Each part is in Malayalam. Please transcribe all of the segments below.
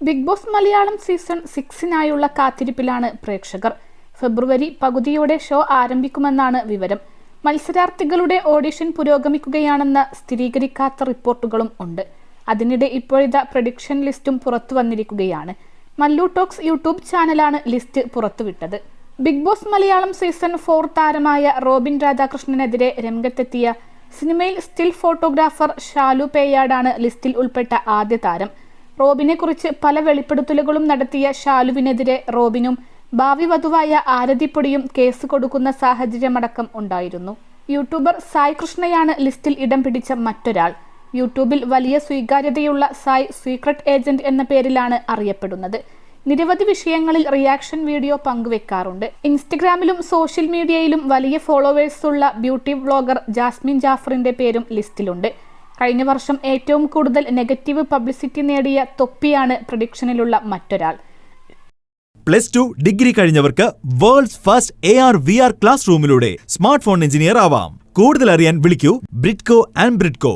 ബിഗ് ബോസ് മലയാളം സീസൺ സിക്സിനായുള്ള കാത്തിരിപ്പിലാണ് പ്രേക്ഷകർ. ഫെബ്രുവരി പകുതിയോടെ ഷോ ആരംഭിക്കുമെന്നാണ് വിവരം. മത്സരാർത്ഥികളുടെ ഓഡിഷൻ പുരോഗമിക്കുകയാണെന്ന് സ്ഥിരീകരിക്കാത്ത റിപ്പോർട്ടുകളും ഉണ്ട്. അതിനിടെ ഇപ്പോഴിതാ പ്രഡിക്ഷൻ ലിസ്റ്റും പുറത്തു വന്നിരിക്കുകയാണ്. മല്ലു ടോക്സ് യൂട്യൂബ് ചാനലാണ് ലിസ്റ്റ് പുറത്തുവിട്ടത്. Big boss Malayalam season four താരമായ റോബിൻ രാധാകൃഷ്ണനെതിരെ രംഗത്തെത്തിയ സിനിമയിൽ സ്റ്റിൽ ഫോട്ടോഗ്രാഫർ ഷാലു പേയാടാണ് ലിസ്റ്റിൽ ഉൾപ്പെട്ട ആദ്യ താരം. റോബിനെ കുറിച്ച് പല വെളിപ്പെടുത്തലുകളും നടത്തിയ ഷാലുവിനെതിരെ റോബിനും ഭാവി വധുവായ ആരതിപ്പൊടിയും കേസ് കൊടുക്കുന്ന സാഹചര്യമടക്കം ഉണ്ടായിരുന്നു. യൂട്യൂബർ സായ് കൃഷ്ണയാണ് ലിസ്റ്റിൽ ഇടം പിടിച്ച മറ്റൊരാൾ. യൂട്യൂബിൽ വലിയ സ്വീകാര്യതയുള്ള സായ് സീക്രട്ട് ഏജന്റ് എന്ന പേരിലാണ് അറിയപ്പെടുന്നത്. നിരവധി വിഷയങ്ങളിൽ റിയാക്ഷൻ വീഡിയോ പങ്കുവെക്കാറുണ്ട്. ഇൻസ്റ്റഗ്രാമിലും സോഷ്യൽ മീഡിയയിലും വലിയ ഫോളോവേഴ്സുള്ള ബ്യൂട്ടി വ്ളോഗർ ജാസ്മിൻ ജാഫറിന്റെ പേരും ലിസ്റ്റിലുണ്ട്. കഴിഞ്ഞ വർഷം ഏറ്റവും കൂടുതൽ നെഗറ്റീവ് പബ്ലിസിറ്റി നേടിയ തൊപ്പിയാണ് പ്രഡിക്ഷനിലുള്ള മറ്റൊരാൾ. Plus two degree കഴിഞ്ഞവർക്ക് world's first A R V R class റൂമിലൂടെ smart phone engineer ആവാം. കൂടുതൽ അറിയാൻ വിളിക്കൂ ബ്രിഡ്കോ ആൻഡ് ബ്രിഡ്കോ.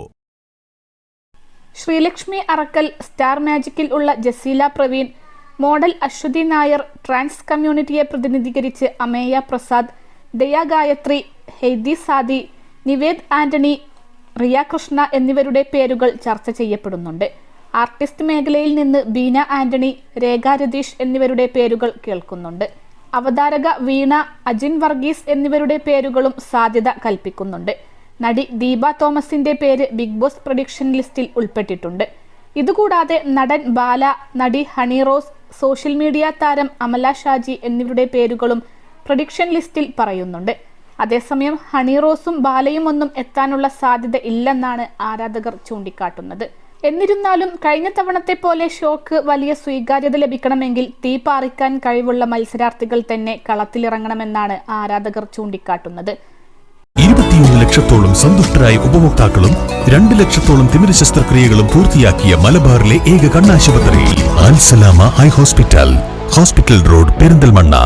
ശ്രീലക്ഷ്മി അറക്കൽ സ്റ്റാർ മാജിക്കിൽ ഉള്ള ജസീല പ്രവീൺ മോഡൽ അശ്വതി നായർ ട്രാൻസ് കമ്മ്യൂണിറ്റിയെ പ്രതിനിധീകരിച്ച് അമേയ പ്രസാദ് ദയ ഗായത്രി ഹെയ്ദി സാദി നിവേദ് ആന്റണി റിയ കൃഷ്ണ എന്നിവരുടെ പേരുകൾ ചർച്ച ചെയ്യപ്പെടുന്നുണ്ട്. ആർട്ടിസ്റ്റ് മേഖലയിൽ നിന്ന് ബീന ആന്റണി രേഖ രതീഷ് എന്നിവരുടെ പേരുകൾ കേൾക്കുന്നുണ്ട്. അവതാരക വീണ അജിൻ വർഗീസ് എന്നിവരുടെ പേരുകളും സാധ്യത കൽപ്പിക്കുന്നുണ്ട്. നടി ദീപ തോമസിന്റെ പേര് ബിഗ് ബോസ് പ്രൊഡിക്ഷൻ ലിസ്റ്റിൽ ഉൾപ്പെട്ടിട്ടുണ്ട്. ഇതുകൂടാതെ നടൻ ബാല നടി ഹണി റോസ് സോഷ്യൽ മീഡിയ താരം അമല ഷാജി എന്നിവരുടെ പേരുകളും പ്രൊഡിക്ഷൻ ലിസ്റ്റിൽ പറയുന്നുണ്ട്. അതേസമയം ഹണി റോസും ബാലയും ഒന്നും എത്താനുള്ള സാധ്യത ഇല്ലെന്നാണ് ആരാധകർ ചൂണ്ടിക്കാട്ടുന്നത്. എന്നിരുന്നാലും കഴിഞ്ഞ തവണത്തെ പോലെ ഷോക്ക് വലിയ സ്വീകാര്യത ലഭിക്കണമെങ്കിൽ തീ പാറിക്കാൻ കഴിവുള്ള മത്സരാർത്ഥികൾ തന്നെ കളത്തിലിറങ്ങണമെന്നാണ് ആരാധകർ ചൂണ്ടിക്കാട്ടുന്നത്. ഇരുപത്തിയൊന്ന് ലക്ഷത്തോളം സന്തുഷ്ടരായ ഉപഭോക്താക്കളും രണ്ട് ലക്ഷത്തോളം തിമിര ശസ്ത്രക്രിയകളും പൂർത്തിയാക്കിയ മലബാറിലെ ഏക കണ്ണാശുപത്രി ഹോസ്പിറ്റൽ ഹോസ്പിറ്റൽ റോഡ് പെരിന്തൽമണ്ണ.